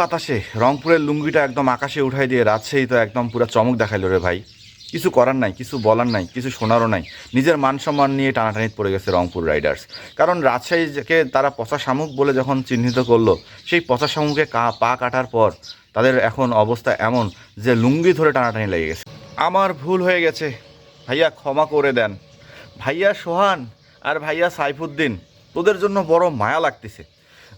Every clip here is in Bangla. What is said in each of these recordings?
বাতাসে রংপুরের লুঙ্গিটা একদম আকাশে উঠাই দিয়ে রাজশাহী তো একদম পুরো চমক দেখাইলো রে ভাই। কিছু করার নাই, কিছু বলার নাই, কিছু শোনারও নাই। নিজের মান সম্মান নিয়ে টানাটানিত পড়ে গেছে রংপুর রাইডার্স। কারণ রাজশাহীকে তারা পচা শামুক বলে যখন চিহ্নিত করল, সেই পচা শামুকে কা, পা কাটার পর তাদের এখন অবস্থা এমন যে লুঙ্গি ধরে টানাটানি লেগে গেছে। আমার ভুল হয়ে গেছে। ভাইয়া ক্ষমা করে দেন। ভাইয়া সোহান আর ভাইয়া সাইফুদ্দিন, তোদের জন্য বড় মায়া লাগতেছে।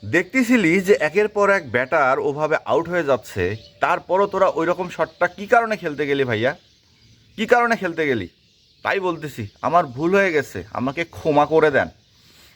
দেখতেছিলি যে একের পর এক ব্যাটার ওভাবে আউট হয়ে যাচ্ছে, তারপরও তোরা ওই রকম শটটা কী কারণে খেলতে গেলি ভাইয়া? কী কারণে খেলতে গেলি? তাই বলতেছি, আমার ভুল হয়ে গেছে, আমাকে ক্ষমা করে দেন।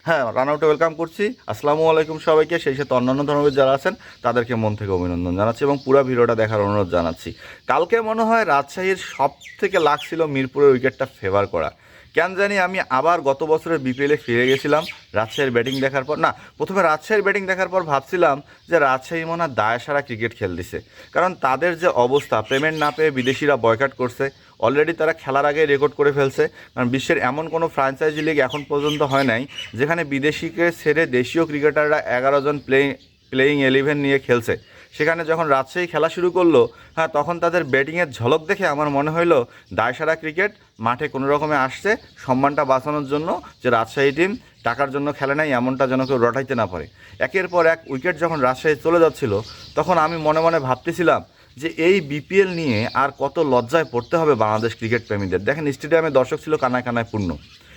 হ্যাঁ রান আউটে ওয়েলকাম করছি। আসসালামু আলাইকুম সবাইকে, সেই সাথে অন্যান্য ধর্মের যারা আছেন, তাদেরকে মন থেকে অভিনন্দন জানাচ্ছি এবং পুরো ভিডিওটা দেখার অনুরোধ জানাচ্ছি। কালকে মনে হয় রাজশাহীর সব থেকে লাগছিল মিরপুরের উইকেটটা ফেভার করা। কেন জানি আমি আবার গত বছরের বিপিএলে ফিরে গেছিলাম, রাজশাহীর ব্যাটিং দেখার পর। না, প্রথমে রাজশাহীর ব্যাটিং দেখার পর ভাবছিলাম যে রাজশাহী মনে দায় সারা ক্রিকেট খেলতেছে। কারণ তাদের যে অবস্থা পেমেন্ট না পেয়ে বিদেশিরা বয়কাট করছে অলরেডি তারা খেলার আগে রেকর্ড করে ফেলছে। কারণ বিশ্বের এমন কোনো ফ্র্যাঞ্চাইজি লিগ এখন পর্যন্ত হয় নাই, যেখানে বিদেশিকে ছেড়ে দেশীয় ক্রিকেটাররা এগারো জন প্লেইং প্লেয়িং এলেভেন নিয়ে খেলছে। সেখানে যখন রাজশাহী খেলা শুরু করল হ্যাঁ তখন তাদের ব্যাটিংয়ের ঝলক দেখে আমার মনে হইল দায়সারা ক্রিকেট মাঠে কোনো রকমে আসছে সম্মানটা বাঁচানোর জন্য যে রাজশাহী টিম টাকার জন্য খেলে নাই, এমনটা যেন কেউ রটাইতে না পারে। একের পর এক উইকেট যখন রাজশাহী চলে যাচ্ছিল, তখন আমি মনে মনে ভাবতেছিলাম যে এই বিপিএল নিয়ে আর কত লজ্জায় পড়তে হবে বাংলাদেশ ক্রিকেট প্রেমীদের। দেখেন স্টেডিয়ামে দর্শক ছিল কানায় কানায় পূর্ণ।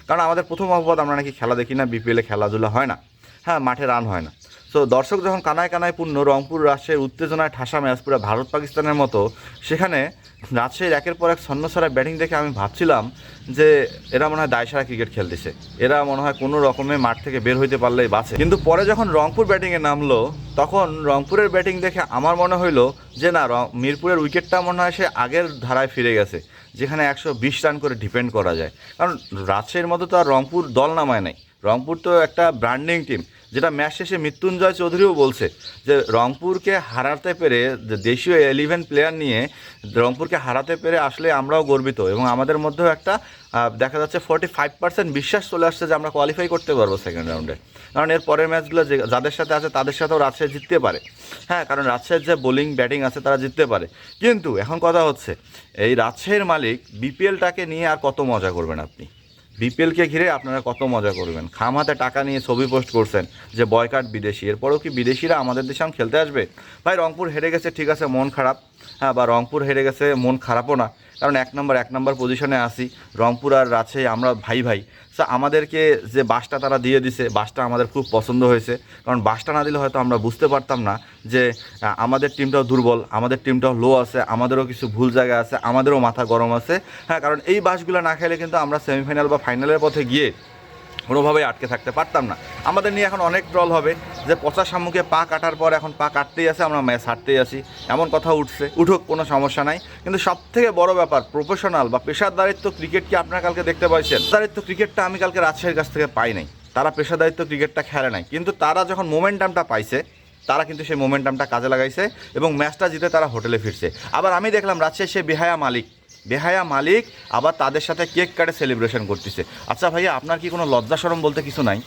কারণ আমাদের প্রথম অপবাদ আমরা নাকি খেলা দেখি না বিপিএলে খেলাধুলা হয় না। হ্যাঁ মাঠে রান হয় না। সো দর্শক যখন কানায় কানায় পূর্ণ, রংপুর রাজশাহীর উত্তেজনায় ঠাসা ম্যাচ পুরো ভারত পাকিস্তানের মতো, সেখানে রাজশাহীর একের পর এক ছন্নসারা ব্যাটিং দেখে আমি ভাবছিলাম যে এরা মনে হয় দায়সারা ক্রিকেট খেলতেছে। এরা মনে হয় কোনো রকমে মাঠ থেকে বের হইতে পারলেই বাঁচে। কিন্তু পরে যখন রংপুর ব্যাটিংয়ে নামলো, তখন রংপুরের ব্যাটিং দেখে আমার মনে হইল যে না মিরপুরের উইকেটটা মনে হয় সে আগের ধারায় ফিরে গেছে, যেখানে একশো বিশ রান করে ডিপেন্ড করা যায়। কারণ রাজশাহীর মতো তো আর রংপুর দল নামায় নাই। রংপুর তো একটা ব্র্যান্ডিং টিম যেটা ম্যাচ শেষে মৃত্যুঞ্জয় চৌধুরীও বলছে যে রংপুরকে হারাতে পেরে দেশীয় এলিভেন প্লেয়ার নিয়ে রংপুরকে হারাতে পেরে আসলে আমরাও গর্বিত এবং আমাদের মধ্যেও একটা দেখা যাচ্ছে ফোর্টি ফাইভ পার্সেন্ট বিশ্বাস চলে আসছে যে আমরা কোয়ালিফাই করতে পারব সেকেন্ড রাউন্ডে কারণ এর পরের ম্যাচগুলো যে যাদের সাথে আছে তাদের সাথেও রাজশাহী জিততে পারে। হ্যাঁ কারণ রাজশাহীর যে বোলিং ব্যাটিং আছে তারা জিততে পারে। কিন্তু এখন কথা হচ্ছে, এই রাজশাহীর মালিক বিপিএলটাকে নিয়ে আর কত মজা করবেন আপনি? বিপিএলকে ঘিরে আপনারা কত মজা করবেন। খাম হাতে টাকা নিয়ে ছবি পোস্ট করছেন যে বয়কাট বিদেশি। এরপরেও কি বিদেশিরা আমাদের দেশে খেলতে আসবে? ভাই, রংপুর হেরে গেছে, ঠিক আছে, মন খারাপ। হ্যাঁ বা রংপুর হেরে গেছে, মন খারাপও না। কারণ এক নম্বর এক নম্বর পজিশনে আসি রংপুর আর রাজশাহী, আমরা ভাই ভাই। সো আমাদেরকে যে বাসটা তারা দিয়ে দিছে, বাসটা আমাদের খুব পছন্দ হয়েছে। কারণ বাসটা না দিলে হয়তো আমরা বুঝতে পারতাম না যে আমাদের টিমটাও দুর্বল, আমাদের টিমটাও লো আছে, আমাদেরও কিছু ভুল জায়গা আছে, আমাদেরও মাথা গরম আছে। হ্যাঁ কারণ এই বাসগুলো না খেলে কিন্তু আমরা সেমিফাইনাল বা ফাইনালের পথে গিয়ে কোনোভাবেই আটকে থাকতে পারতাম না। আমাদের নিয়ে এখন অনেক ট্রল হবে যে পচা শামুকে পা কাটার পর এখন পা কাটতেই আছে, আমরা ম্যাচ হারতেই আসি এমন কথা উঠছে, উঠুক, কোনো সমস্যা নাই। কিন্তু সব থেকে বড় ব্যাপার প্রফেশনাল বা পেশাদারিত্ব ক্রিকেট কি আপনারা কালকে দেখতে পাইছেন? পেশাদারিত্ব ক্রিকেটটা আমি কালকে রাজশাহীর কাছ থেকে পাই নাই। তারা পেশাদারিত্ব ক্রিকেটটা খেলে নাই। কিন্তু তারা যখন মোমেন্টামটা পাইছে, তারা কিন্তু সেই মোমেন্টামটা কাজে লাগাইছে এবং ম্যাচটা জিতে তারা হোটেলে ফিরছে। আবার আমি দেখলাম রাজশাহী সে বেহায়া মালিক বেহায়া মালিক, আবার তাদের সাথে কেক কাটে সেলিব্রেশন করতেছে। আচ্ছা ভাইয়া, আপনার কি কোনো লজ্জা সরম বলতে কিছু নাই?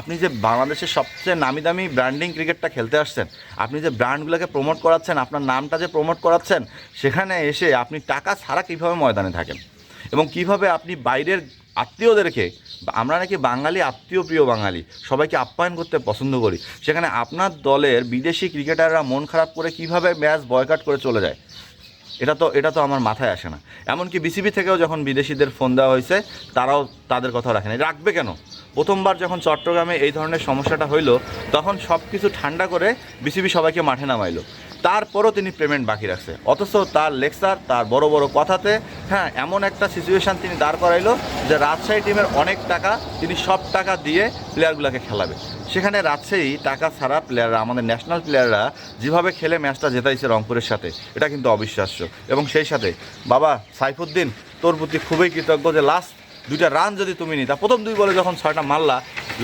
আপনি যে বাংলাদেশের সবচেয়ে নামি দামি ব্র্যান্ডিং ক্রিকেটটা খেলতে আসছেন, আপনি যে ব্র্যান্ডগুলোকে প্রমোট করাচ্ছেন, আপনার নামটা যে প্রমোট করাচ্ছেন, সেখানে এসে আপনি টাকা ছাড়া কীভাবে ময়দানে থাকেন? এবং কীভাবে আপনি বাইরের আত্মীয়দেরকে, আমরা নাকি বাঙালি, আত্মীয় প্রিয় বাঙালি, সবাইকে আপ্যায়ন করতে পছন্দ করি, সেখানে আপনার দলের বিদেশি ক্রিকেটাররা মন খারাপ করে কীভাবে ম্যাচ বয়কাট করে চলে যায়? এটা তো এটা তো আমার মাথায় আসে না। এমনকি বিসিবি থেকেও যখন বিদেশিদের ফোন দেওয়া হয়েছে, তারাও তাদের কথা রাখে না। রাখবে কেন? প্রথমবার যখন চট্টগ্রামে এই ধরনের সমস্যাটা হইল, তখন সব কিছু ঠান্ডা করে বিসিবি সবাইকে মাঠে নামাইলো। তারপরও তিনি পেমেন্ট বাকি রাখছে। অথচ তার লেকচার তার বড় বড় কথাতে হ্যাঁ এমন একটা সিচুয়েশান তিনি দাঁড় করাইলো যে রাজশাহী টিমের অনেক টাকা তিনি সব টাকা দিয়ে প্লেয়ারগুলোকে খেলাবে। সেখানে রাজশাহী টাকা ছাড়া প্লেয়াররা আমাদের ন্যাশনাল প্লেয়াররা যেভাবে খেলে ম্যাচটা জেতাইছে রংপুরের সাথে, এটা কিন্তু অবিশ্বাস্য। এবং সেই সাথে, বাবা, সাইফুদ্দিন, তোর প্রতি খুবই কৃতজ্ঞ যে লাস্ট দুইটা রান যদি তুমি নিতা, প্রথম দুই বলে যখন ছয়টা মারলা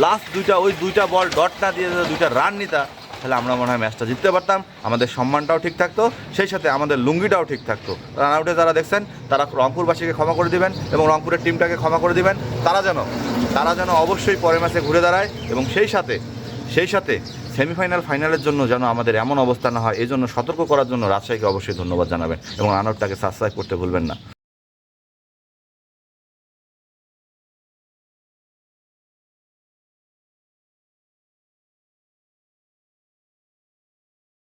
লাস্ট দুইটা, ওই দুইটা বল ডট না দিয়ে দুইটা রান নিতা তাহলে আমরা মনে হয় ম্যাচটা জিততে পারতাম, আমাদের সম্মানটাও ঠিক থাকতো, সেই সাথে আমাদের লুঙ্গিটাও ঠিক থাকতো। রান আউটে যারা দেখছেন, তারা রংপুরবাসীকে ক্ষমা করে দিবেন এবং রংপুরের টিমটাকে ক্ষমা করে দিবেন। তারা যেন তারা যেন অবশ্যই পরের ম্যাচে ঘুরে দাঁড়ায় এবং সেই সাথে সেই সাথে সেমিফাইনাল, ফাইনালের জন্য যেন আমাদের এমন অবস্থা না হয় এই জন্য সতর্ক করার জন্য রাজশাহীকে অবশ্যই ধন্যবাদ জানাবেন এবং আনোরটাকে সাবস্ক্রাইব করতে ভুলবেন না।